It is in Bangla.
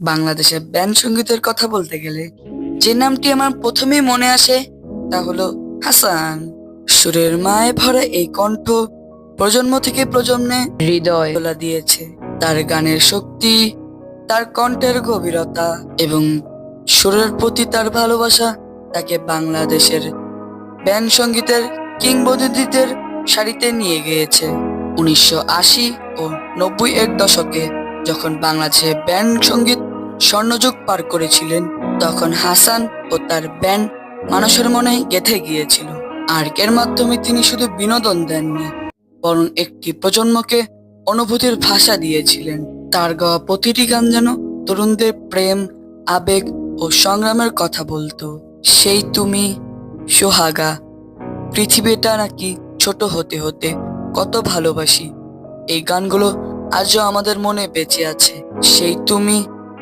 বাংলাদেশের ব্যান্ড সঙ্গীতের কথা বলতে গেলে যে নামটি আমার প্রথমেই মনে আসে, তা হলো হাসান। সুরের মায়ে ভরা এই কণ্ঠ প্রজন্ম থেকে প্রজন্মে হৃদয় তোলা দিয়েছে। তার গানের শক্তি, তার কণ্ঠের গভীরতা এবং সুরের প্রতি তার ভালোবাসা তাকে বাংলাদেশের ব্যান্ড সঙ্গীতের কিংবদন্তিদের সারিতে নিয়ে গিয়েছে। উনিশশো আশি ও নব্বই এর দশকে যখন বাংলাদেশে ব্যান্ড সংগীত স্বর্ণযুগ পার করেছিলেন, তখন হাসান ও তার ব্যান্ড মানুষের মনে গেঁথে গিয়েছিল। আর এর মাধ্যমে তিনি শুধু বিনোদন দেননি, বরং একটি প্রজন্মকে অনুভূতির ভাষা দিয়েছিলেন। তার গাওয়া প্রতিটি গান যেন তরুণদের প্রেম, আবেগ ও সংগ্রামের কথা বলতো। সেই তুমি, সোহাগা, পৃথিবীটা নাকি ছোট হতে হতে কত ভালোবাসি। এই গানগুলো আজও আমাদের মনে বেঁচে আছে। সেই তুমি